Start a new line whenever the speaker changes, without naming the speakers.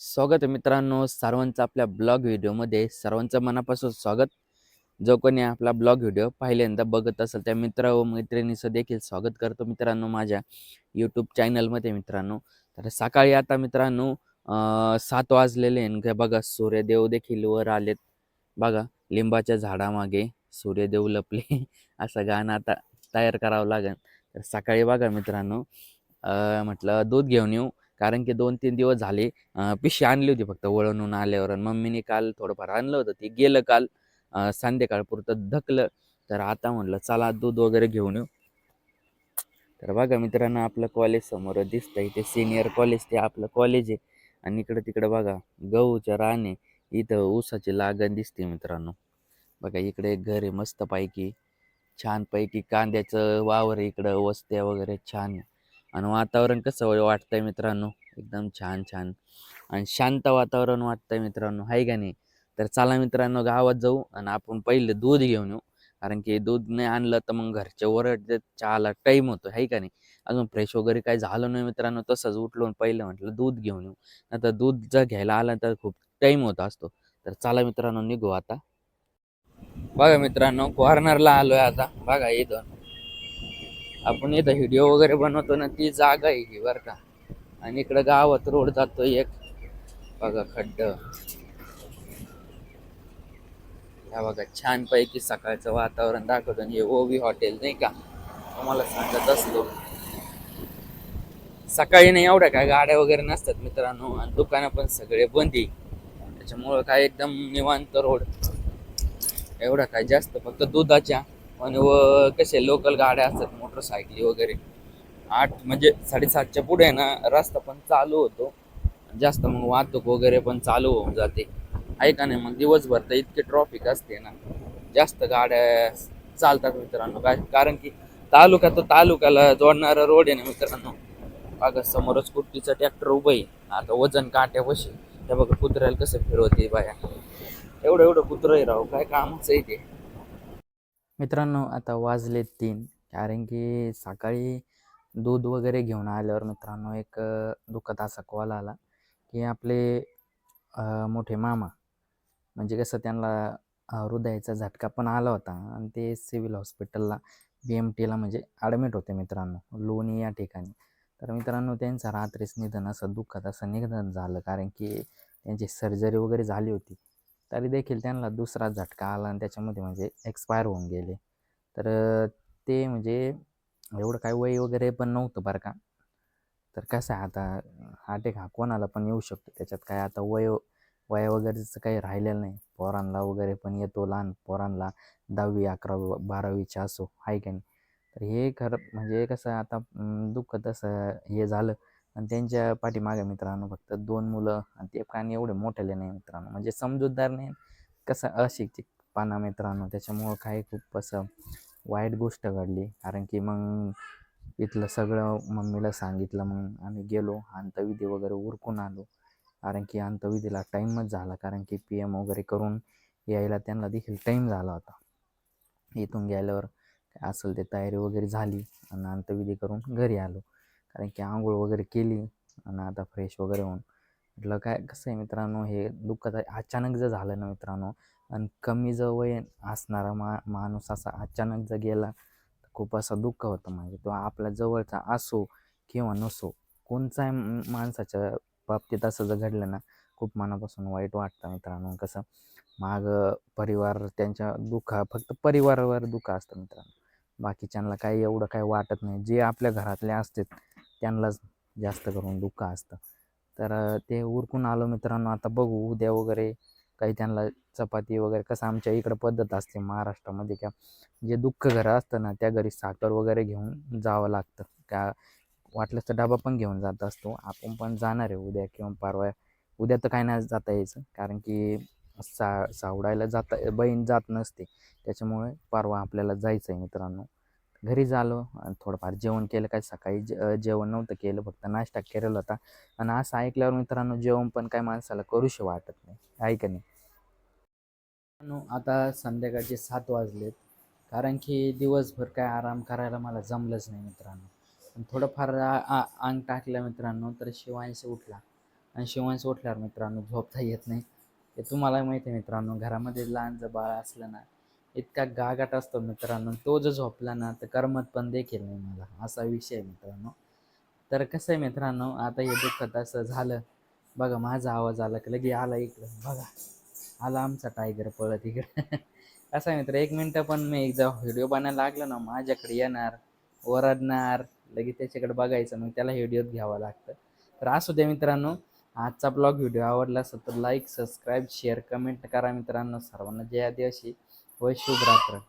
स्वागत आहे मित्रांनो सर्वांचं आपल्या ब्लॉग व्हिडिओमध्ये सर्वांचं मनापासून स्वागत. जो कोणी आपला ब्लॉग व्हिडिओ पहिल्यांदा बघत असेल त्या मित्र व मैत्रिणीचं देखील स्वागत करतो मित्रांनो माझ्या यूट्यूब चॅनलमध्ये मित्रांनो. तर सकाळी आता मित्रांनो सात वाजलेले आहे बघा सूर्यदेव देखील वर आलेत. बघा लिंबाच्या झाडामागे सूर्यदेव लपले. असं गाणं आता तयार करावं लागेल. तर सकाळी बघा मित्रांनो म्हटलं दूध घेऊन येऊ. कारण की दोन तीन दिवस झाले पिशी आणली होती फक्त वळणून आल्यावर आणि मम्मीने काल थोडंफार आणलं होतं. ते गेलं काल संध्याकाळपुरतं धकलं तर आता म्हटलं चला दूध वगैरे घेऊन येऊ. तर बघा मित्रांनो आपलं कॉलेज समोर दिसतंय ते सिनियर कॉलेज ते आपलं कॉलेज आहे. आणि इकडं तिकडं बघा गहूच्या राणे इथं ऊसाची लागण दिसते मित्रांनो. बघा इकडे घर आहे मस्तपैकी छानपैकी कांद्याचं वावर इकडं वस्त्या वगैरे छान आहे. आणि वातावरण कसं वाटतंय मित्रांनो? एकदम छान छान. आणि शांत वातावरण वाटतंय मित्रांनो आहे का नाही? तर चला मित्रांनो गावात जाऊ आणि आपण पहिले दूध घेऊन येऊ. कारण की दूध नाही आणलं तर मग घरच्या वरड चहाला टाईम होतो आहे का नाही? अजून फ्रेश वगैरे काय झालं नाही मित्रांनो तसंच उठलो आणि पहिलं म्हटलं दूध घेऊन येऊ. नंतर दूध जर घ्यायला आलं तर खूप टाईम होत असतो. तर चला मित्रांनो निघू आता. बघा मित्रांनो कॉर्नरला आलोय आता. बघा इथं आपण इथं व्हिडिओ वगैरे बनवतो ना ती जागा आहे बर बरं का. आणि इकडं गावात रोड जातो एक. बघा खड्ड. ह्या बघा छानपैकी सकाळचं वातावरण दाखवतो. हे ओवी हॉटेल नाही का? तुम्हाला सांगत असतो. सकाळी नाही एवढ्या काय गाड्या वगैरे नसतात मित्रांनो. आणि दुकानं पण सगळे बंदी त्याच्यामुळं काय एकदम निवांत रोड. एवढा काय जास्त फक्त दुधाच्या. आणि व कसे लोकल गाड्या असतात मोटरसायकली वगैरे. आठ म्हणजे साडेसातच्या पुढे ना रस्ता पण चालू होतो. जास्त मग वाहतूक वगैरे पण चालू होऊन जाते. आहे का नाही मग दिवसभर तर इतके ट्रॉफिक असते ना. जास्त गाड्या चालतात मित्रांनो. काय कारण की तालुका तर तालुक्याला जोडणारा रोड आहे ना मित्रांनो. बघा समोरच कुट्टीचं ट्रॅक्टर उभं आहे. आता वजन काट्या बशी त्या बघा कुत्र्याला कसं फिरवते बाया. एवढं एवढं कुत्रं आहे राव. काय कामच आहे ते? मित्रांनो आता वाजले तीन. कारण की सकाळी दूध वगैरे घेऊन आल्यावर मित्रांनो एक दुखत दुःखद असा कॉल आला की आपले मोठे मामा म्हणजे कसं त्यांना हृदयाचा झटका पण आला होता आणि ते सिव्हिल हॉस्पिटलला बी एम टीला म्हणजे ॲडमिट होते मित्रांनो लोणी या ठिकाणी. तर मित्रांनो त्यांचं रात्रीच निधन असं दुःखद असं निधन झालं. कारण की त्यांची सर्जरी वगैरे झाली होती. तरी देखील त्यांना दुसरा झटका आला आणि त्याच्यामध्ये म्हणजे एक्सपायर होऊन गेले. तर ते म्हणजे एवढं काय वय वगैरे पण नव्हतं बरं का. तर कसं आहे आता अटॅक हा कोणाला पण येऊ शकतो. त्याच्यात काय आता वय वय वगैरेचं काही राहिलेलं नाही. पोरांना वगैरे पण येतो लहान पोरांना दहावी अकरावी बारावीचे असो आहे का नाही. तर हे खरं म्हणजे कसं आता दुःख तसं हे झालं. आणि त्यांच्या पाठीमागे मित्रांनो फक्त दोन मुलं आणि ते काही एवढे मोठेले नाही मित्रांनो. म्हणजे समजूतदार नाही कसं अशिक्षित पाना मित्रांनो त्याच्यामुळं काही खूप असं वाईट गोष्ट घडली. कारण की मग इथलं सगळं मम्मीला सांगितलं मग आम्ही गेलो अंतविधी वगैरे उरकून आलो. कारण की अंतविधीला टाईमच झाला. कारण की पी एम वगैरे करून यायला त्यांना देखील टाईम झाला होता. इथून गेल्यावर काय असेल ते तयारी वगैरे झाली आणि अंतविधी करून घरी आलो. कारण की आंघोळ वगैरे केली आणि आता फ्रेश वगैरे होऊन. म्हटलं काय कसं आहे मित्रांनो हे दुःखत अचानक जर झालं ना मित्रांनो आणि कमी जर वय असणारा मा माणूस असा अचानक जर गेला तर खूप असं दुःख होतं म्हणजे तो आपल्या जवळचा असो किंवा नसो कोणचाही माणसाच्या बाबतीत असं जर घडलं ना खूप मनापासून वाईट वाटतं मित्रांनो. कसं माग परिवार त्यांच्या दुःख फक्त परिवारावर दुःख असतं मित्रांनो. बाकीच्यांना काही एवढं काही वाटत नाही. जे आपल्या घरातले असतात त्यांनाच जास्त करून दुःख असतं. तर ते उरकून आलो मित्रांनो. आता बघू उद्या वगैरे काही त्यांना चपाती वगैरे कसं आमच्या इकडं पद्धत असते महाराष्ट्रामध्ये का जे दुःख घरं असतं ना त्या घरी साखर वगैरे घेऊन जावं लागतं. का वाटलंच तर डबा पण घेऊन जात असतो. आपण पण जाणार आहे उद्या किंवा परवा. उद्या तर काय नाही जाता यायचं. कारण की सा सावडायला जाता बहीण जात नसते. त्याच्यामुळे परवा आपल्याला जायचं आहे मित्रांनो. घरी झालो थोडंफार जेवण केलं. काय सकाळी जे जेवण नव्हतं केलं फक्त नाश्ता केलेला होता. आणि असं ऐकल्यावर मित्रांनो जेवण पण काय माणसाला करूशी वाटत नाही. आहे का नाही? मित्रांनो, आता संध्याकाळचे सात वाजलेत. कारण की दिवसभर काय आराम करायला मला जमलंच नाही मित्रांनो. थोडंफार आ- अंग टाकलं मित्रांनो तर शिवांश उठला. आणि शिवांश उठल्यावर मित्रांनो झोपता येत नाही. ते तुम्हाला माहिती आहे मित्रांनो घरामध्ये लहान जर बाळ असलं ना इतका गागाट असतो मित्रांनो तो जर झोपला ना तर करमत पण देखील नाही मला असा विषय मित्रांनो. तर कसं आहे मित्रांनो आता हे दुःखत असं झालं बघा माझा आवाज आला की लगे आला इकडं बघा. आला आमचा टायगर पळत इकडं. असा आहे मित्र एक मिनटं पण मी एकदा व्हिडिओ बनायला लागलो ना माझ्याकडे येणार ओरडणार लगेच त्याच्याकडे बघायचं मग त्याला व्हिडिओत घ्यावं लागतं. तर असू द्या मित्रांनो आजचा ब्लॉग व्हिडिओ आवडला असेल तर लाईक सबस्क्राईब शेअर कमेंट करा मित्रांनो सर्वांना जय आदिवासी. поясил братра